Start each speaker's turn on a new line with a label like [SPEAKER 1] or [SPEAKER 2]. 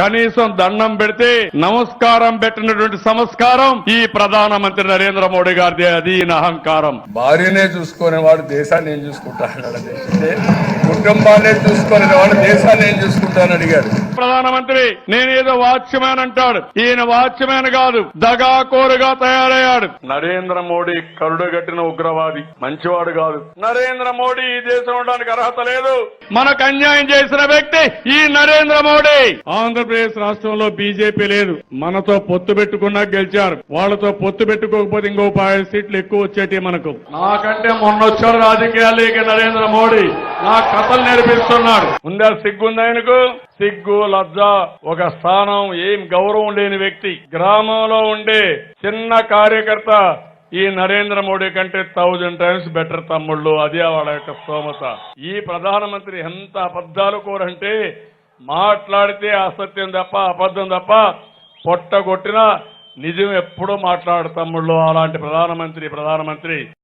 [SPEAKER 1] కనీసం దండం పెడితే నమస్కారం పెట్టినటువంటి సంస్కారం ఈ ప్రధానమంత్రి నరేంద్ర మోడీ గారిది. అది అహంకారం.
[SPEAKER 2] భార్యనే చూసుకునేవాడు దేశాన్ని ఏం చూసుకుంటా అన్నాడు అంటే కుటుంబాన్నే చూసుకునేవాడు దేశాన్ని ఏం చూసుకుంటానని అడిగాడు.
[SPEAKER 1] ప్రధానమంత్రి నేనేదో వాచ్యమ్యాన్ అంటాడు. ఈయన వాచ్యమ్యాన్ కాదు దగాకోరుగా తయారయ్యాడు. నరేంద్ర మోడీ కరుడు గట్టిన ఉగ్రవాది మంచివాడు కాదు. నరేంద్ర మోడీ ఈ దేశం ఉండడానికి అర్హత లేదు. మనకు అన్యాయం చేసిన వ్యక్తి ఈ నరేంద్ర మోడీ. ఆంధ్రప్రదేశ్ రాష్ట్రంలో బీజేపీ లేదు. మనతో పొత్తు పెట్టుకున్నా గెలిచారు. వాళ్ళతో పొత్తు పెట్టుకోకపోతే ఇంకో పది సీట్లు ఎక్కువ వచ్చేటి మనకు. నాకంటే మొన్న వచ్చాడు రాజకీయాలకి నరేంద్ర మోడీ. నా కథలు నేర్పిస్తున్నాడు ఉందా సిగ్గుందా ఆయనకు? సిగ్గు లజ్జ ఒక స్థానం ఏం గౌరవం లేని వ్యక్తి. గ్రామంలో ఉండే చిన్న కార్యకర్త ఈ నరేంద్ర మోడీ కంటే థౌజండ్ టైమ్స్ బెటర్ తమ్ముళ్ళు. అదే వాళ్ళ యొక్క స్తోమత. ఈ ప్రధానమంత్రి ఎంత అబద్ధాలు కోరంటే మాట్లాడితే అసత్యం తప్ప అబద్ధం తప్ప పొట్ట కొట్టినా నిజం ఎప్పుడూ మాట్లాడు తమ్ముళ్ళు. అలాంటి ప్రధానమంత్రి ప్రధానమంత్రి.